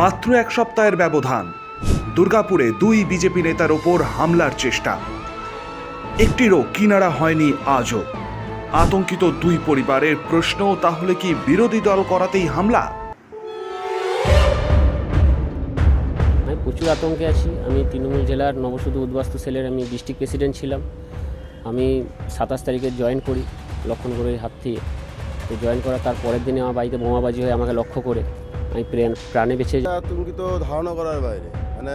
মাত্র এক সপ্তাহের ব্যবধান। দুর্গাপুরে দুই বিজেপি নেতার ওপর হামলার চেষ্টা। একটিরও কিনারা হয়নি আজও। আতঙ্কিত দুই পরিবারের প্রশ্ন, তাহলে কি বিরোধী দল করাতেই হামলা? প্রচুর আতঙ্কে আছি। আমি তৃণমূল জেলার নবশুধু উদ্বাস্তু সেলের আমি ডিস্ট্রিক্ট প্রেসিডেন্ট ছিলাম। আমি সাতাশ তারিখে জয়েন করি লক্ষণগড়ের হাত তো জয়েন করার তার পরের দিনে আমার বাড়িতে বোমাবাজি হয়ে আমাকে লক্ষ্য করে আমি প্রাণ প্রাণে বেঁচে। এটা আতঙ্কিত ধারণা করার বাইরে মানে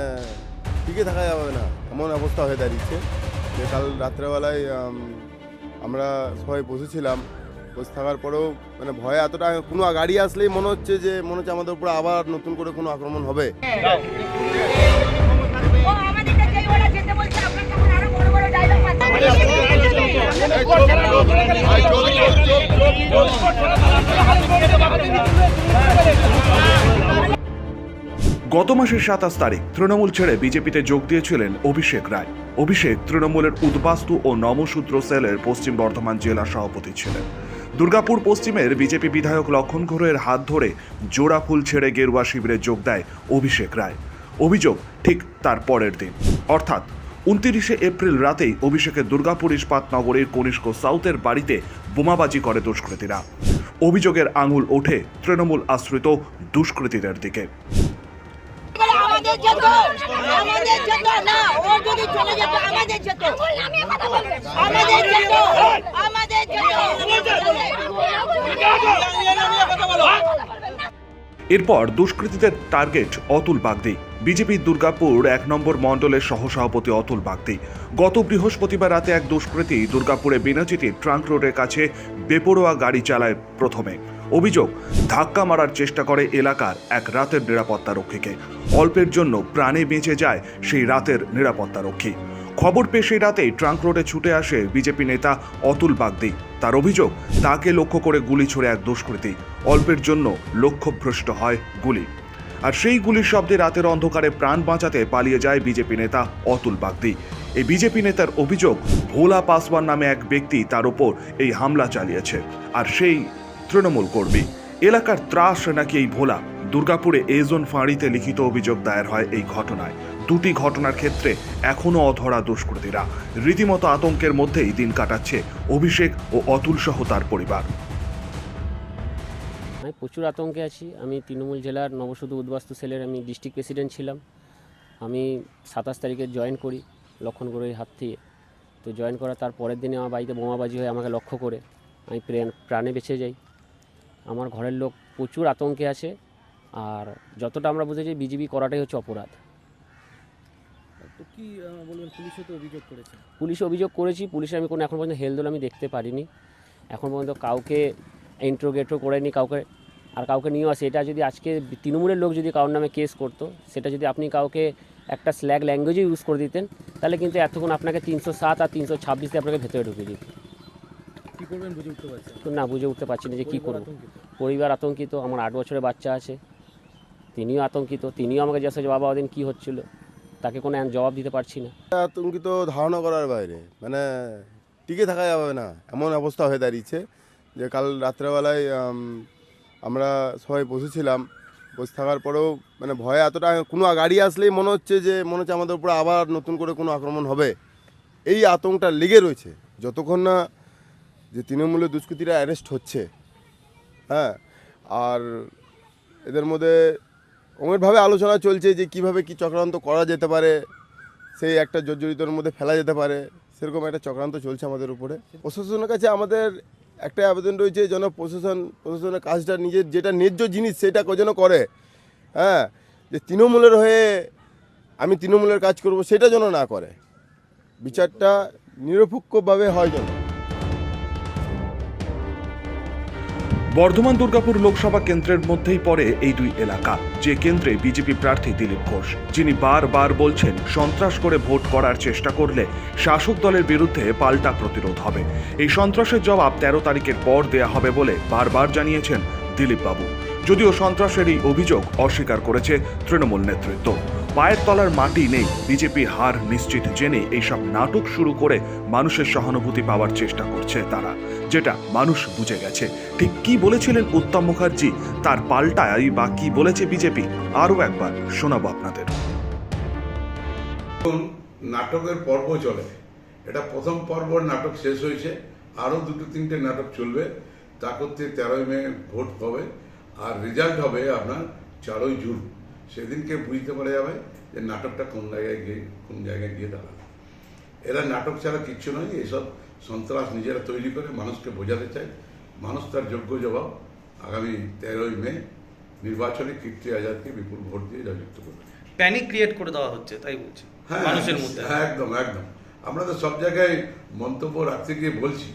টিকে থাকা যাবে না এমন অবস্থা হয়ে দাঁড়িয়েছে যে কাল রাত্রেবেলায় আমরা সবাই বসেছিলাম বসে থাকার পরেও মানে ভয়ে এতটা কোনো গাড়ি আসলেই মনে হচ্ছে যে মনে হচ্ছে আমাদের উপর আবার নতুন করে কোনো আক্রমণ হবে ও গত মাসের সাতাশ তারিখ তৃণমূল ছেড়ে বিজেপিতে যোগ দিয়েছিলেন অভিষেক রায়। অভিষেক তৃণমূলের উদ্বাস্তু ও নমসূত্র সেলের পশ্চিম বর্ধমান জেলা সভাপতি ছিলেন। দুর্গাপুর পশ্চিমের বিজেপি বিধায়ক লক্ষণ ঘোরের হাত ধরে জোড়া ফুল ছেড়ে গেরুয়া শিবিরে যোগ দেয় অভিষেক রায়। অভিযোগ ঠিক তার পরের দিন। অর্থাৎ উনতিরিশে এপ্রিল রাতেই অভিষেকের দুর্গাপুর ইস্পাত নগরীর কনিষ্ক সাউথের বাড়িতে বোমাবাজি করে দুষ্কৃতীরা। অভিযোগের আঙুল ওঠে তৃণমূল আশ্রিত দুষ্কৃতীদের দিকে। আমাদের আমাদের না। ও যদি চলে যেত, আমাদের আমাদের এরপর দুষ্কৃতীদের টার্গেট অতুল বাগদি। বিজেপির দুর্গাপুর এক নম্বর মণ্ডলের সহসভাপতি অতুল বাগদি। গত বৃহস্পতিবার রাতে এক দুষ্কৃতী দুর্গাপুরে বিনাচিতি ট্রাঙ্ক রোডের কাছে বেপরোয়া গাড়ি চালায় প্রথমে। অভিযোগ, ধাক্কা মারার চেষ্টা করে এলাকার এক রাতের নিরাপত্তা রক্ষীকে। অল্পের জন্য প্রাণে বেঁচে যায় সেই রাতের নিরাপত্তা রক্ষী। খবর পেয়ে সেই রাতেই ট্রাঙ্ক রোডে ছুটে আসে বিজেপি নেতা অতুল বাগদি। তার অভিযোগ, তাকে লক্ষ্য করে গুলি ছোড়ে এক দুষ্কৃতী। অল্পের জন্য লক্ষ্যভ্রষ্ট হয় গুলি। আর সেই গুলির শব্দে রাতের অন্ধকারে প্রাণ বাঁচাতে পালিয়ে যায় বিজেপি নেতা অতুল বাগদি। এই বিজেপি নেতার অভিযোগ, ভোলা পাসওয়ান নামে এক ব্যক্তি তার ওপর এই হামলা চালিয়েছে। আর সেই তৃণমূল কর্মী। এলাকার ত্রাস নাকি এই ভোলা? দুর্গাপুরে এজন ফাঁড়িতে লিখিত অভিযোগ দায়ের হয় এই ঘটনায়। দুটি ঘটনার ক্ষেত্রে এখনও অধরা দুষ্কৃতীরা। রীতিমতো আতঙ্কের মধ্যেই দিন কাটাচ্ছে অভিষেক ও অতুল সহ তার পরিবার। আমি প্রচুর আতঙ্কে আছি। আমি তৃণমূল জেলার নবশুধু উদ্বাস্তু সেলের আমি ডিস্ট্রিক্ট প্রেসিডেন্ট ছিলাম। আমি সাতাশ তারিখে জয়েন করি লক্ষণগড়ের হাত থেকে তো জয়েন করার তার পরের দিনে আমার বাড়িতে বোমাবাজি হয়ে আমাকে লক্ষ্য করে আমি প্রাণে বেঁচে যাই। আমার ঘরের লোক প্রচুর আতঙ্কে আছে আর যতটা আমরা বুঝেছি বিজেপি করাটাই হচ্ছে অপরাধ। তো কি বলবেন পুলিশও তো অভিযোগ করেছে? পুলিশে অভিযোগ করেছি পুলিশে আমি কোনো এখন পর্যন্ত হেলদোল আমি দেখতে পারিনি। এখন পর্যন্ত কাউকে ইন্ট্রোগেটও করেনি কাউকে আর কাউকে নিয়েও আসে। এটা যদি আজকে তৃণমূলের লোক যদি কারোর নামে কেস করতো সেটা যদি আপনি কাউকে একটা স্ল্যাগ ল্যাঙ্গুয়েজে ইউজ করে দিতেন তাহলে কিন্তু এতক্ষণ আপনাকে তিনশো সাত আর তিনশো ছাব্বিশে আপনাকে ভেতরে ঢুকিয়ে দিত। কি করবেন বুঝে উঠতে পারছেন তো না বুঝে উঠতে পারছি না যে কী করব। পরিবার আতঙ্কিত আমার আট বছরের বাচ্চা আছে তিনিও আতঙ্কিত তিনিও আমাকে জিজ্ঞাসা করছে, বাবা ওদিন কী হচ্ছিল? তাকে কোনো জবাব দিতে পারছি না। আতঙ্কিত ধারণা করার বাইরে মানে টিকে থাকা যাবে না। এমন অবস্থা হয়ে দাঁড়িয়েছে যে কাল রাত্রেবেলায় আমরা সবাই বসেছিলাম বসে থাকার পরেও মানে ভয়ে এতটা কোনো গাড়ি আসলেই মনে হচ্ছে যে মনে হচ্ছে আমাদের উপর আবার নতুন করে কোনো আক্রমণ হবে। এই আতঙ্কটা লেগে রয়েছে। যতক্ষণ না যে তৃণমূলের দুষ্কৃতীরা অ্যারেস্ট হচ্ছে হ্যাঁ? আর এদের মধ্যে অনেকভাবে আলোচনা চলছে যে কীভাবে কি চক্রান্ত করা যেতে পারে, সেই একটা জর্জরিতর মধ্যে ফেলা যেতে পারে, সেরকম একটা চক্রান্ত চলছে আমাদের উপরে। প্রশাসনের কাছে আমাদের একটা আবেদন রয়েছে, যেন প্রশাসন, প্রশাসনের কাজটা নিজের যেটা ন্যায্য জিনিস সেটা যেন করে হ্যাঁ? যে তৃণমূলের হয়ে আমি তৃণমূলের কাজ করব, সেটা যেন না করে। বিচারটা নিরপেক্ষভাবে হয় যেন। বর্ধমান দুর্গাপুর লোকসভা কেন্দ্রের মধ্যেই পড়ে এই দুই এলাকা। যে কেন্দ্রে বিজেপি প্রার্থী দিলীপ ঘোষ, যিনি বারবার বলছেন সন্ত্রাস করে ভোট করার চেষ্টা করলে শাসক দলের বিরুদ্ধে পাল্টা প্রতিরোধ হবে। এই সন্ত্রাসের জবাব তেরো তারিখের পর দেয়া হবে বলে বারবার জানিয়েছেন দিলীপ বাবু যদিও সন্ত্রাসের এই অভিযোগ অস্বীকার করেছে তৃণমূল নেতৃত্ব। পায়ের তলার মাটি নেই। বিজেপি হার নিশ্চিত জেনে এইসব নাটক শুরু করে মানুষের সহানুভূতি পাওয়ার চেষ্টা করছে তারা, যেটা মানুষ বুঝে গেছে। ঠিক কি বলেছিলেন উত্তম মুখার্জি? তার পাল্টায় বা কি বলেছে বিজেপি? আরও একবার শোনাবো আপনাদের। নাটকের পর্ব চলে। এটা প্রথম পর্বর নাটক শেষ হয়েছে। আরও দুটো তিনটে নাটক চলবে। তা করতে তেরোই মে ভোট হবে। আর রেজাল্ট হবে আপনার চারই জুন। সেদিনকে বুঝতে পারা যাবে যে নাটকটা কোন জায়গায় গিয়ে কোন জায়গায় গিয়ে দাঁড়াবে এরা নাটক ছাড়া কিচ্ছু নয় এসব সন্ত্রাস নিজেরা তৈরি করে মানুষকে বোঝাতে চায়। মানুষ তার যোগ্য জবাব আগামী তেরোই মে নির্বাচনে কীর্তি আজাদকে বিপুল ভোট দিয়ে জয়যুক্ত করবে। প্যানিক ক্রিয়েট করে দেওয়া হচ্ছে তাই বলছি হ্যাঁ, মানুষের মধ্যে। হ্যাঁ একদম একদম। আমরা তো সব জায়গায় মন্তব্য রাখতে গিয়ে বলছি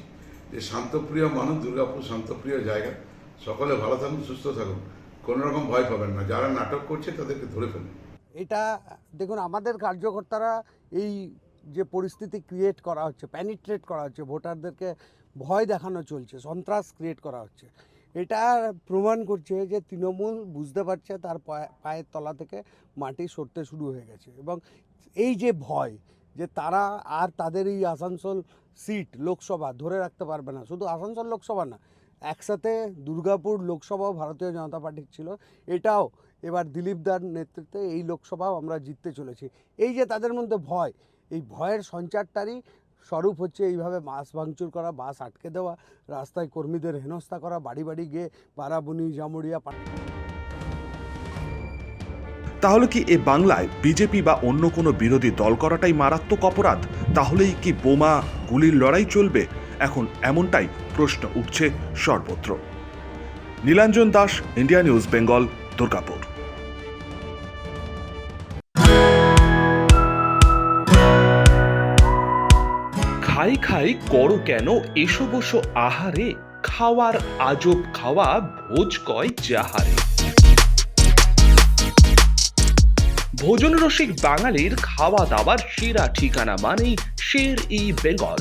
যে শান্তপ্রিয় মানুষ দুর্গাপুর শান্তপ্রিয় জায়গা। সকলে ভালো থাকুন সুস্থ থাকুন। কোনো রকম ভয় পাবেন না। যারা নাটক করছে, তাদেরকে ধরে ফেলুন। এটা, দেখুন, আমাদের কার্যকর্তারা এই যে পরিস্থিতি ক্রিয়েট করা হচ্ছে প্যানিট্রেট করা হচ্ছে, ভোটারদেরকে ভয় দেখানো চলছে, সন্ত্রাস ক্রিয়েট করা হচ্ছে, এটা প্রমাণ করছে যে তৃণমূল বুঝতে পারছে তার পায়ে- পায়ের তলা থেকে মাটি সরতে শুরু হয়ে গেছে এবং এই যে ভয় যে তারা আর তাদের এই আসানসোল সিট লোকসভা ধরে রাখতে পারবে না, শুধু আসানসোল লোকসভা না একসাথে দুর্গাপুর লোকসভাও ভারতীয় জনতা পার্টির ছিল। এটাও এবার দিলীপ দার নেতৃত্বে এই লোকসভাও আমরা জিততে চলেছি। এই যে তাদের মধ্যে ভয়, এই ভয়ের সঞ্চারটারই স্বরূপ হচ্ছে এইভাবে বাস ভাঙচুর করা, বাস আটকে দেওয়া, রাস্তায় কর্মীদের হেনস্থা করা, বাড়ি বাড়ি গিয়ে পাড়াবুনি জামুড়িয়া তাহলে কি এ বাংলায় বিজেপি বা অন্য কোনো বিরোধী দল করাটাই মারাত্মক অপরাধ? তাহলেই কি বোমা, গুলির লড়াই চলবে? এখন এমনটাই প্রশ্ন উঠছে সর্বত্র। Nilanjan Das, India news, Bengal, Durgapur. খাই খাই করো কেন এসো বসো আহারে, খাওয়ার আজব খাওয়া ভোজ কয় যাহারে। ভোজন রসিক বাঙালির খাওয়া দাওয়ার সেরা ঠিকানা মানেই Sher e Bengal.